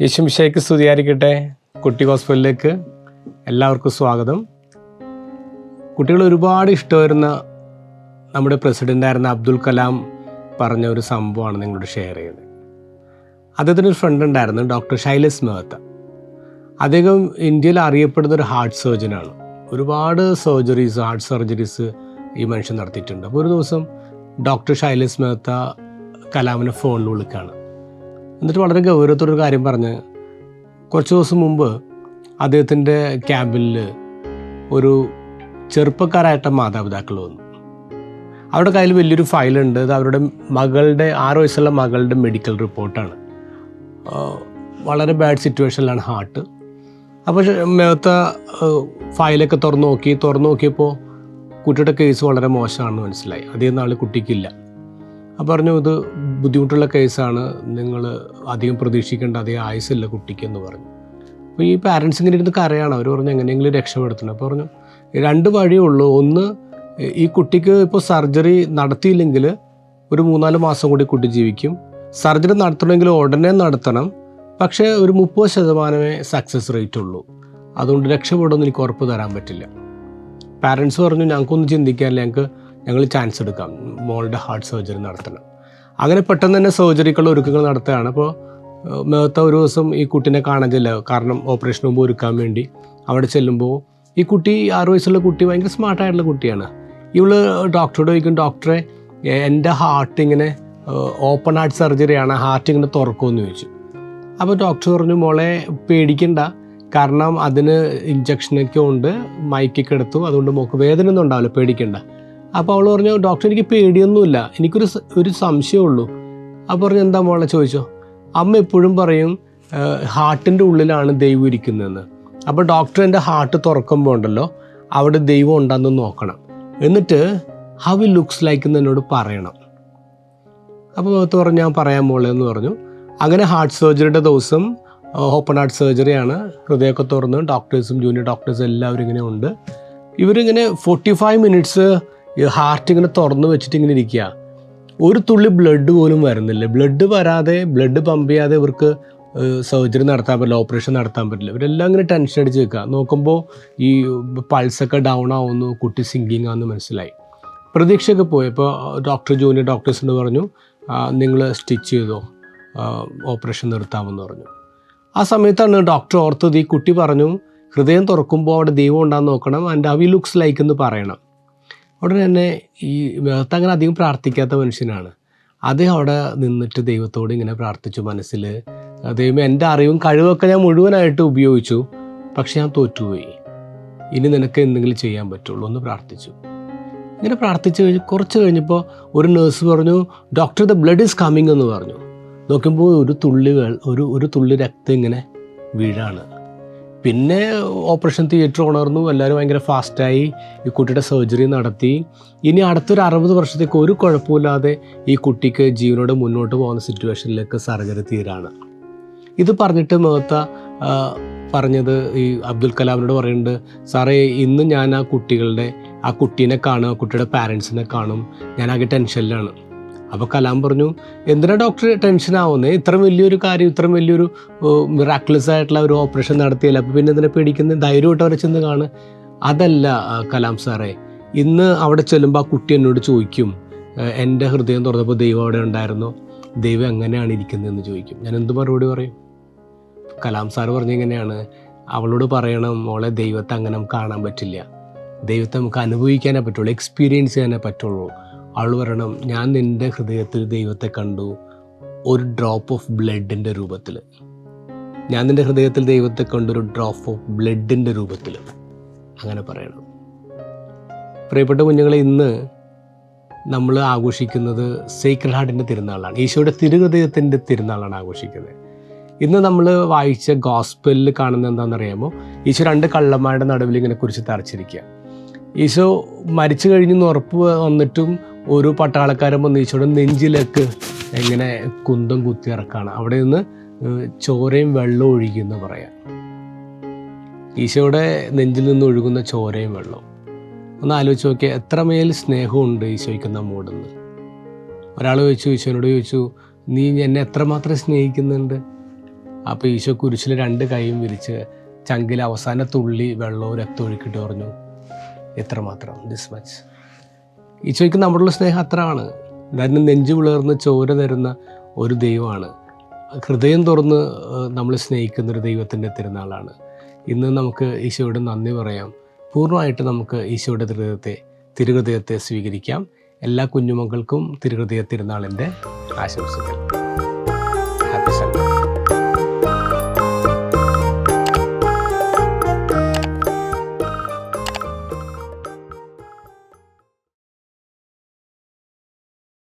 യേശുമിശയ്ക്ക് സ്തുതിയായിരിക്കട്ടെ. കുട്ടി ഹോസ്പിറ്റലിലേക്ക് എല്ലാവർക്കും സ്വാഗതം. കുട്ടികൾ ഒരുപാട് ഇഷ്ടമായിരുന്ന നമ്മുടെ പ്രസിഡന്റായിരുന്ന അബ്ദുൽ കലാം പറഞ്ഞ ഒരു സംഭവമാണ് നിങ്ങളോട് ഷെയർ ചെയ്യുന്നത് അദ്ദേഹത്തിന് ഒരു ഫ്രണ്ട് ഉണ്ടായിരുന്നു ഡോക്ടർ ഷൈലസ് മെഹത്ത അദ്ദേഹം ഇന്ത്യയിൽ അറിയപ്പെടുന്ന ഒരു ഹാർട്ട് സർജനാണ് ഒരുപാട് സർജറീസ് ഹാർട്ട് സർജറീസ് ഈ മനുഷ്യൻ നടത്തിയിട്ടുണ്ട്. അപ്പോൾ ഒരു ദിവസം ഡോക്ടർ ഷൈലസ് മെഹത്ത കലാമിനെ ഫോണിൽ വിളിക്കുകയാണ്. എന്നിട്ട് വളരെ ഗൗരവത്തോടൊരു കാര്യം പറഞ്ഞ് കുറച്ച് ദിവസം മുമ്പ് അദ്ദേഹത്തിന്റെ ക്യാബിനിൽ ഒരു ചെറുപ്പക്കാരായിട്ട മാതാപിതാക്കൾ വന്നു. അവരുടെ കയ്യിൽ വലിയൊരു ഫയലുണ്ട്. അത് അവരുടെ മകളുടെ ആറ് വയസ്സുള്ള മകളുടെ മെഡിക്കൽ റിപ്പോർട്ടാണ് വളരെ ബാഡ് സിറ്റുവേഷനിലാണ് ഹാർട്ട് അപ്പോൾ മേത്ത ഫയലൊക്കെ തുറന്നു നോക്കി. തുറന്നു നോക്കിയപ്പോൾ കുട്ടിയുടെ കേസ് വളരെ മോശമാണെന്ന് മനസ്സിലായി. അധികം നാൾ കുട്ടിക്കില്ല. പറഞ്ഞു ഇത് ബുദ്ധിമുട്ടുള്ള കേസാണ്. നിങ്ങൾ അധികം പ്രതീക്ഷിക്കേണ്ട അധികം ആയുസില്ല കുട്ടിക്കെന്ന് പറഞ്ഞു. അപ്പോൾ ഈ പാരൻസ് ഇങ്ങനെ ഇരുന്ന് കരയാണ്. അവർ പറഞ്ഞു എങ്ങനെയെങ്കിലും രക്ഷപ്പെടുത്തണം. അപ്പോൾ പറഞ്ഞു രണ്ട് വഴിയേ ഉള്ളൂ. ഒന്ന് ഈ കുട്ടിക്ക് ഇപ്പോൾ സർജറി നടത്തിയില്ലെങ്കിൽ ഒരു മൂന്നാൽ മാസം കൂടി കുട്ടി ജീവിക്കും. സർജറി നടത്തണമെങ്കിൽ ഉടനെ നടത്തണം. പക്ഷേ ഒരു മുപ്പത് ശതമാനമേ സക്സസ് റേറ്റ് ഉള്ളൂ. അതുകൊണ്ട് രക്ഷപ്പെടുമെന്ന് എനിക്ക് ഉറപ്പ് തരാൻ പറ്റില്ല. പാരൻസ് പറഞ്ഞു ഞങ്ങൾക്കൊന്നും ചിന്തിക്കാനില്ല. ഞങ്ങൾക്ക് ഞങ്ങൾ ചാൻസ് എടുക്കാം. മോളുടെ ഹാർട്ട് സർജറി നടത്തണം. അങ്ങനെ പെട്ടെന്ന് തന്നെ സർജറിക്കുള്ള ഒരുക്കങ്ങൾ നടത്തുകയാണ്. അപ്പോൾ മേത്ത ഒരു ദിവസം ഈ കുട്ടീനെ കാണാൻ ചെല്ലുക. കാരണം ഓപ്പറേഷൻ മുമ്പ് ഒരുക്കാൻ വേണ്ടി അവിടെ ചെല്ലുമ്പോൾ ഈ കുട്ടി ആറു വയസ്സുള്ള കുട്ടി ഭയങ്കര സ്മാർട്ടായിട്ടുള്ള കുട്ടിയാണ്. ഇവൾ ഡോക്ടറോട് ചോദിക്കും ഡോക്ടറെ എന്റെ ഹാർട്ട് ഇങ്ങനെ ഓപ്പൺ ഹാർട്ട് സർജറിയാണ് ഹാർട്ട് ഇങ്ങനെ തുറക്കുമെന്ന് ചോദിച്ചു. അപ്പോൾ ഡോക്ടർ പറഞ്ഞു മോളെ പേടിക്കണ്ട. കാരണം അതിന് ഇഞ്ചക്ഷനൊക്കെ ഉണ്ട്. മൈക്കൊക്കെ എടുത്തു. അതുകൊണ്ട് മോക്ക് വേദന ഒന്നും ഉണ്ടാവില്ല. പേടിക്കണ്ട. അപ്പോൾ അവൾ പറഞ്ഞു ഡോക്ടർ എനിക്ക് പേടിയൊന്നുമില്ല. എനിക്കൊരു ഒരു സംശയമുള്ളൂ അപ്പോൾ പറഞ്ഞു എന്താ മോളെ? ചോദിച്ചോ. അമ്മ എപ്പോഴും പറയും ഹാർട്ടിന്റെ ഉള്ളിലാണ് ദൈവം ഇരിക്കുന്നതെന്ന്. അപ്പോൾ ഡോക്ടർ എന്റെ ഹാർട്ട് തുറക്കുമ്പോൾ ഉണ്ടല്ലോ അവിടെ ദൈവം ഉണ്ടെന്ന് നോക്കണം. എന്നിട്ട് ഹൗ ഇ ലുക്സ് ലൈക്ക് എന്ന് എന്നോട് പറയണം. അപ്പോൾ പറഞ്ഞു ഞാൻ പറയാൻ മോളെ എന്ന് പറഞ്ഞു. അങ്ങനെ ഹാർട്ട് സർജറിയുടെ ദിവസം ഓപ്പൺ ഹാർട്ട് സർജറിയാണ് ഹൃദയമൊക്കെ തുറന്ന് ഡോക്ടേഴ്സും ജൂനിയർ ഡോക്ടേഴ്സും എല്ലാവരും ഇങ്ങനെ ഉണ്ട്. ഇവരിങ്ങനെ ഫോർട്ടി ഫൈവ് മിനിറ്റ്സ് ഹാർട്ട് ഇങ്ങനെ തുറന്നു വെച്ചിട്ട് ഇങ്ങനെ ഇരിക്കുക. ഒരു തുള്ളി ബ്ലഡ് പോലും വരുന്നില്ല. ബ്ലഡ് വരാതെ ബ്ലഡ് പമ്പ് ചെയ്യാതെ ഇവർക്ക് സർജറി നടത്താൻ പറ്റില്ല ഓപ്പറേഷൻ നടത്താൻ പറ്റില്ല. ഇവരെല്ലാം ഇങ്ങനെ ടെൻഷൻ അടിച്ച് നിൽക്കുക നോക്കുമ്പോൾ ഈ പൾസൊക്കെ ഡൗൺ ആവുന്നു കുട്ടി സിങ്കിങ് ആണെന്ന് മനസ്സിലായി. പ്രതീക്ഷയൊക്കെ പോയി. അപ്പോൾ ഡോക്ടർ ജൂനിയർ ഡോക്ടേഴ്സിനോട് പറഞ്ഞു നിങ്ങൾ സ്റ്റിച്ച് ചെയ്തോ? ഓപ്പറേഷൻ നിർത്താമെന്ന് പറഞ്ഞു. ആ സമയത്താണ് ഡോക്ടർ ഓർത്തത് ഈ കുട്ടി പറഞ്ഞു ഹൃദയം തുറക്കുമ്പോൾ അവിടെ ദൈവം ഉണ്ടാകുന്ന നോക്കണം. ആൻഡ് ഹവ് ലുക്സ് ലൈക്ക് എന്ന് പറയണം. ഉടനെ തന്നെ ഈ അങ്ങനെ അധികം പ്രാർത്ഥിക്കാത്ത മനുഷ്യനാണ്. അദ്ദേഹം അവിടെ നിന്നിട്ട് ദൈവത്തോട് ഇങ്ങനെ പ്രാർത്ഥിച്ചു മനസ്സിൽ. ദൈവം എന്റെ അറിവും കഴിവൊക്കെ ഞാൻ മുഴുവനായിട്ട് ഉപയോഗിച്ചു പക്ഷെ ഞാൻ തോറ്റുപോയി. ഇനി നിനക്ക് എന്തെങ്കിലും ചെയ്യാൻ പറ്റുള്ളൂ എന്ന് പ്രാർത്ഥിച്ചു. ഇങ്ങനെ പ്രാർത്ഥിച്ചു കഴിഞ്ഞ് കുറച്ച് കഴിഞ്ഞപ്പോൾ ഒരു നേഴ്സ് പറഞ്ഞു doctor the blood is coming എന്ന് പറഞ്ഞു. നോക്കുമ്പോൾ ഒരു തുള്ളി ഒരു ഒരു തുള്ളി രക്തം ഇങ്ങനെ വീഴാണ്. പിന്നെ ഓപ്പറേഷൻ തിയേറ്റർ ഉണർന്നു. എല്ലാവരും ഭയങ്കര ഫാസ്റ്റായി ഈ കുട്ടിയുടെ സർജറി നടത്തി. ഇനി അടുത്തൊരു അറുപത് വർഷത്തേക്ക് ഒരു കുഴപ്പമില്ലാതെ ഈ കുട്ടിക്ക് ജീവനോട് മുന്നോട്ട് പോകുന്ന സിറ്റുവേഷനിലേക്ക് സർജറി തീരാണ്. ഇത് പറഞ്ഞിട്ട് മുഖത്ത പറഞ്ഞത് ഈ അബ്ദുൽ കലാമിനോട് പറയുന്നുണ്ട് സാറേ ഇന്ന് ഞാൻ ആ കുട്ടികളുടെ ആ കുട്ടീനെ കാണും ആ കുട്ടിയുടെ പാരൻസിനെ കാണും. ഞാൻ ആകെ ടെൻഷനിലാണ് അപ്പോൾ കലാം പറഞ്ഞു എന്തിനാ ഡോക്ടർ ടെൻഷൻ ആവുന്നത് ഇത്ര വലിയൊരു കാര്യം ഇത്ര വലിയൊരു മിറാക്ലസ് ആയിട്ടുള്ള ഒരു ഓപ്പറേഷൻ നടത്തിയല്ല? അപ്പോൾ പിന്നെ എന്തിനാ പേടിക്കുന്ന? ധൈര്യമായിട്ട് അവരെ ചെന്ന് കാണ് അതല്ല കലാം സാറേ. ഇന്ന് അവിടെ ചെല്ലുമ്പോൾ ആ കുട്ടി എന്നോട് ചോദിക്കും "ഏഹ്, എന്റെ ഹൃദയം തുറന്നപ്പോൾ ദൈവം അവിടെ ഉണ്ടായിരുന്നു? ദൈവം എങ്ങനെയാണ് ഇരിക്കുന്നതെന്ന് ചോദിക്കും. ഞാൻ എന്ത് മറുപടി പറയും? കലാം സാർ പറഞ്ഞെങ്ങനെയാണ് അവളോട് പറയണം മോളെ ദൈവത്തെ അങ്ങനെ നമുക്ക് കാണാൻ പറ്റില്ല. ദൈവത്തെ നമുക്ക് അനുഭവിക്കാനേ പറ്റുള്ളൂ എക്സ്പീരിയൻസ് ചെയ്യാനേ പറ്റുള്ളൂ. അവൾ പറയണം ഞാൻ നിന്റെ ഹൃദയത്തിൽ ദൈവത്തെ കണ്ടു. ഒരു ഡ്രോപ്പ് ഓഫ് ബ്ലഡിന്റെ രൂപത്തിൽ ഞാൻ നിന്റെ ഹൃദയത്തിൽ ദൈവത്തെ കണ്ടു ഒരു ഡ്രോപ്പ് ഓഫ് ബ്ലഡിന്റെ രൂപത്തിൽ അങ്ങനെ പറയണം. പ്രിയപ്പെട്ട കുഞ്ഞുങ്ങളെ ഇന്ന് നമ്മൾ ആഘോഷിക്കുന്നത് സേക്രഡ് ഹാർട്ടിന്റെ തിരുനാളാണ്. ഈശോയുടെ തിരുഹൃദയത്തിന്റെ തിരുനാളാണ് ആഘോഷിക്കുന്നത്. ഇന്ന് നമ്മൾ വായിച്ച ഗോസ്പലിൽ കാണുന്നത് എന്താണെന്നറിയാമോ? ഈശോ രണ്ട് കള്ളന്മാരുടെ നടുവിൽ ഇങ്ങനെ കുറിച്ച് തറച്ചിരിക്കുക ഈശോ മരിച്ചു കഴിഞ്ഞെന്ന് ഉറപ്പ് വന്നിട്ടും ഒരു പട്ടാളക്കാരൻ വന്ന് നെഞ്ചിലേക്ക്. എങ്ങനെ കുന്തം കുത്തി ഇറക്കാണ്. അവിടെ നിന്ന് ചോരയും വെള്ളവും ഒഴുകിയെന്ന് പറയാം. ഈശോയുടെ നെഞ്ചിൽ നിന്ന് ഒഴുകുന്ന ചോരയും വെള്ളവും. ഒന്ന് ആലോചിച്ച് നോക്കിയാൽ എത്രമേൽ സ്നേഹമുണ്ട് ഈശോയ്ക്ക് നമ്മോടെന്ന് ഒരാൾ ചോദിച്ചു ഈശോനോട് ചോദിച്ചു നീ എന്നെ എത്രമാത്രം സ്നേഹിക്കുന്നുണ്ട്? അപ്പോൾ ഈശോ കുരിശിൽ രണ്ട് കൈയും വിരിച്ച് ചങ്കിൽ അവസാന തുള്ളി വെള്ളവും രക്തം ഒഴുക്കിട്ട് പറഞ്ഞു എത്രമാത്രം? ദിസ് മച്ച് ഈശോയ്ക്ക് നമ്മളുള്ള സ്നേഹം അത്രയാണ് തന്നെ നെഞ്ചു വിളർന്ന് ചോര തരുന്ന ഒരു ദൈവമാണ്. ഹൃദയം തുറന്ന് നമ്മൾ സ്നേഹിക്കുന്ന ഒരു ദൈവത്തിന്റെ തിരുനാളാണ്. ഇന്ന് നമുക്ക് ഈശോയോട് നന്ദി പറയാം. പൂർണമായിട്ട് നമുക്ക് ഈശോയുടെ തിരുഹൃദയത്തെ തിരുഹൃദയത്തെ സ്വീകരിക്കാം. എല്ലാ കുഞ്ഞുമക്കൾക്കും തിരുഹൃദയ തിരുനാളിന്റെ ആശംസകൾ.